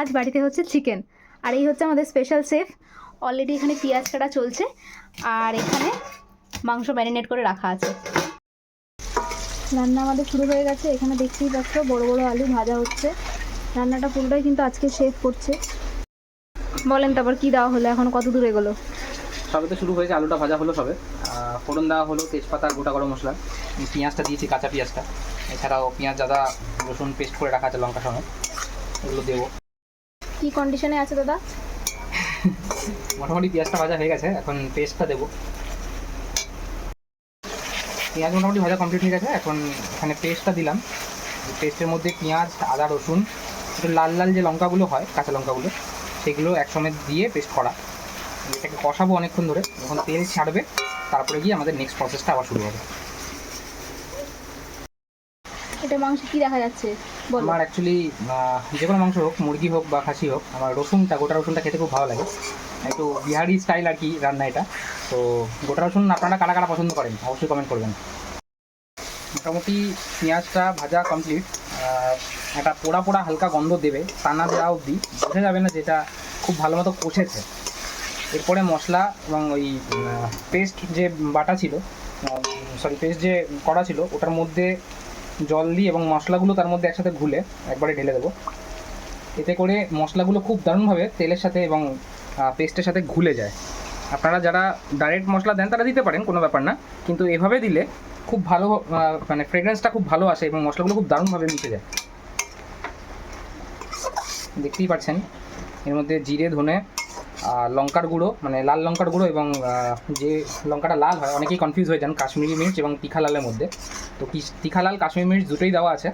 আজ বাড়িতে হচ্ছে চিকেন আর এই হচ্ছে আমাদের স্পেশাল শেফ অলরেডি এখানে পেঁয়াজ কাটা চলছে। আর এখানে মাংস ম্যারিনেট করে রাখা আছে। রান্না আমাদের শুরু হয়ে গেছে। এখানে দেখতেই পাচ্ছ, বড় বড় আলু ভাজা হচ্ছে। রান্নাটা পুরোটাই কিন্তু আজকে শেফ করছে। বলেন তারপর কি দেওয়া হলো? এখন কত দূর এগোলো? সবে তো শুরু হয়েছে। আলুটা ভাজা হলো সবে। ফোড়ন দেওয়া হলো, তেজপাতা গোটা গরম মশলা। পেঁয়াজটা দিয়েছি, কাঁচা পেঁয়াজটা। এছাড়াও পেঁয়াজ, আদা, রসুন পেস্ট করে রাখা আছে লঙ্কা সমেত এগুলো দেবো। কি কন্ডিশনে আছে দাদা? মোটামুটি পেঁয়াজটা ভাজা হয়ে গেছে, এখন পেস্টটা দেবো। পেঁয়াজ মোটামুটি ভাজা কমপ্লিট হয়ে গেছে, এখন এখানে পেস্টটা দিলাম। পেস্টের মধ্যে পেঁয়াজ, আদা, রসুন, একটু লাল লাল যে লঙ্কাগুলো হয়, কাঁচা লঙ্কাগুলো, সেগুলো একসঙ্গে দিয়ে পেস্ট করা। এটাকে কষাবো অনেকক্ষণ ধরে, যখন তেল ছাড়বে, তারপরে গিয়ে আমাদের নেক্সট প্রসেসটা আবার শুরু হবে। এটা মাংস কি দেখা যাচ্ছে? বলো। আমার অ্যাকচুয়ালি যে কোনো মাংস হোক, মুরগি হোক বা খাসি হোক, আমার রসুনটা, গোটা রসুনটা খেতে খুব ভালো লাগে। একটু বিহারি স্টাইল আর কি রান্না এটা। তো গোটা রসুন আপনারা কারা কারা পছন্দ করেন, অবশ্যই কমেন্ট করবেন। মোটামুটি পেঁয়াজটা ভাজা কমপ্লিট একটা পোড়া পোড়া হালকা গন্ধ দেবে টানা দেওয়া অবধি। বোঝা যাবে না যেটা খুব ভালো মতো কষেছে। এরপরে মশলা এবং ওই পেস্ট যে বাটা ছিল সরি পেস্ট যে করা ছিল, ওটার মধ্যে জল দিই এবং মশলাগুলো তার মধ্যে একসাথে ঘুলে একবারে ঢেলে দেবো। এতে করে মশলাগুলো খুব দারুণভাবে তেলের সাথে এবং পেস্টের সাথে ঘুলে যায়। আপনারা যারা ডাইরেক্ট মশলা দেন তারা দিতে পারেন, কোনো ব্যাপার না। কিন্তু এভাবে দিলে খুব ভালো মানে ফ্রেগরেন্সটা খুব ভালো আসে এবং মশলাগুলো খুব দারুণভাবে মিশে যায়। দেখতেই পাচ্ছেন, এর মধ্যে জিরে, ধনে লঙ্কার গুঁড়ো মানে লাল লঙ্কার গুঁড়ো এবং যে লঙ্কাটা লাল হয়, অনেকেই কনফিউজ হয়ে যান কাশ্মীরি মির্চ এবং তিখা লালের মধ্যে। তো তিখা লাল, কাশ্মীরি মির্চ দুটোই দেওয়া আছে।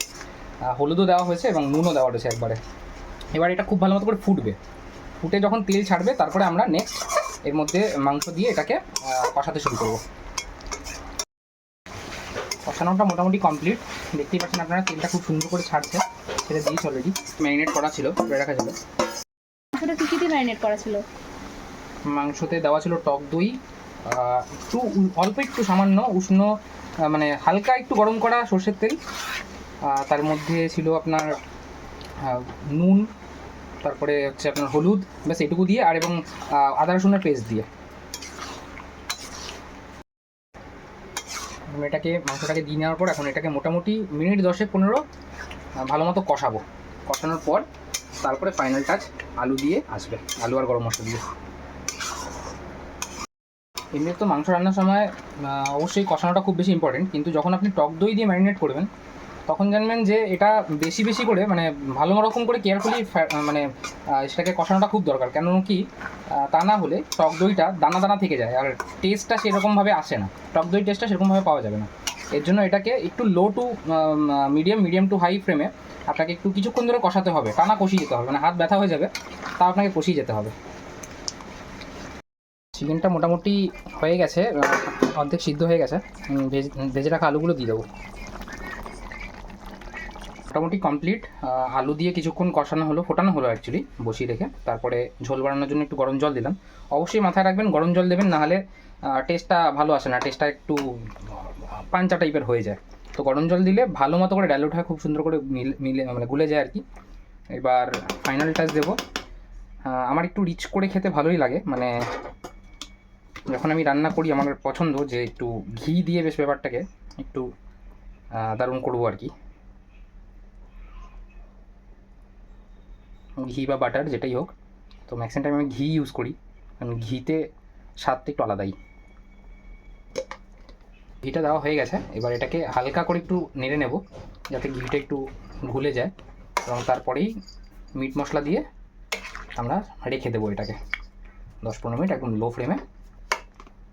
হলুদও দেওয়া হয়েছে এবং নুনও দেওয়া রয়েছে একবারে। এবার এটা খুব ভালো মতো করে ফুটবে। ফুটে যখন তেল ছাড়বে, তারপরে আমরা নেক্সট এর মধ্যে মাংস দিয়ে এটাকে কষাতে শুরু করব। কষানোটা মোটামুটি কমপ্লিট দেখতেই পাচ্ছেন আপনারা, তেলটা খুব সুন্দর করে ছাড়ছে। সেটা দিয়েছি অলরেডি ম্যারিনেট করা ছিল রাখা ছিল মাংসটা কি কি দিয়ে ম্যারিনেট করা ছিল। মাংসতে দেওয়া ছিল টক দই একটু অল্প একটু সামান্য উষ্ণ মানে হালকা একটু গরম করা সর্ষের তেল তার মধ্যে ছিল আপনার নুন, তারপরে হচ্ছে আপনার হলুদ, ব্যাস এটুকু দিয়ে আর এবং আদা রসুনের পেস্ট দিয়ে। এটাকে, মাংসটাকে দিয়ে নেওয়ার পর এখন এটাকে মোটামুটি মিনিট দশেক পনেরো ভালো মতো কষাবো। কষানোর পর তারপরে ফাইনাল টাচ আলু দিয়ে আসবে, আলু আর গরম মশলা দিয়ে। এমনি তো মাংস রান্নার সময় অবশ্যই কষানোটা খুব বেশি ইম্পর্টেন্ট কিন্তু যখন আপনি টক দই দিয়ে ম্যারিনেট করবেন, তখন জানবেন যে এটা বেশি বেশি করে মানে ভালো রকম করে কেয়ারফুলি মানে সেটাকে কষানোটা খুব দরকার। কেন কি তা না হলে টক দইটা দানা দানা থেকে যায়, আর টেস্টটা সেরকমভাবে আসে না। টক দই টেস্টটা সেরকমভাবে পাওয়া যাবে না। এর জন্য এটাকে একটু low to medium medium to high ফ্রেমে আপনাকে একটু কিছুক্ষণ ধরে কষাতে হবে। টানা কষিয়ে যেতে হবে মানে হাত ব্যথা হয়ে যাবে, তা আপনাকে কষিয়ে যেতে হবে। চিকেনটা মোটামুটি হয়ে গেছে অর্ধেক সিদ্ধ হয়ে গেছে। ভেজ- রাখা আলুগুলো দিয়ে দেবো। মোটামুটি কমপ্লিট আলু দিয়ে কিছুক্ষণ কষানো হলো, ফোটানো হলো অ্যাকচুয়ালি বসিয়ে রেখে। তারপরে ঝোল বানানোর জন্য একটু গরম জল দিলাম। অবশ্যই মাথায় রাখবেন, গরম জল দেবেন নাহলে টেস্টটা ভালো আসে না টেস্টটা একটু পাঞ্চা টাইপের হয়ে যায়। তো গরম জল দিলে ভালো মতো করে ডাইলুট হয়, খুব সুন্দর করে মিলে মানে গুলে যায় আর কি। এবার ফাইনাল টাচ দেবো। আমার একটু রিচ করে খেতে ভালোই লাগে মানে যখন আমি রান্না করি, আমার পছন্দ যে একটু ঘি দিয়ে বেশ ব্যাপারটাকে একটু দারুণ করব আর কি। ঘি বা বাটার যেটাই হোক তো ম্যাক্সিমাম টাইম আমি ঘি ইউজ করি। কারণ ঘিতে স্বাদটা একটু আলাদাই। ঘিটা দেওয়া হয়ে গেছে এবার এটাকে হালকা করে একটু নেড়ে নেব যাতে ঘিটা একটু ঘুলে যায়। এবং তারপরেই মিট মশলা দিয়ে আমরা রেখে দেবো এটাকে। দশ পনেরো মিনিট একদম লো ফ্লেমে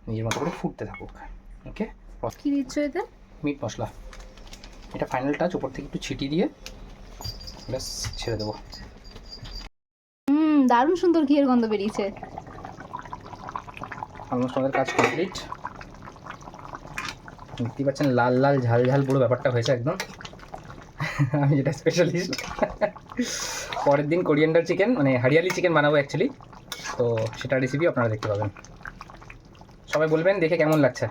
নিজের মতো করে ফুটতে থাকুক। ওকে কি দিচ্ছ এতে? মিট মশলা। এটা ফাইনাল টাচ উপর থেকে একটু ছিটি দিয়ে ব্যাস ছেড়ে দেবো। দারুণ সুন্দর ঘিয়ের গন্ধ বেরিয়েছে। অলমোস্ট আমাদের কাজ কমপ্লিট দেখতেই পাচ্ছেন লাল লাল ঝাল ঝাল পুরো ব্যাপারটা হয়েছে একদম। আমি যেটা স্পেশালিস্ট পরের দিন কোরিয়ান্ডার চিকেন মানে হারিয়ালি চিকেন বানাবো অ্যাকচুয়ালি তো সেটা রেসিপি আপনারা দেখতে পাবেন। সবাই বলবেন, দেখে কেমন লাগছে?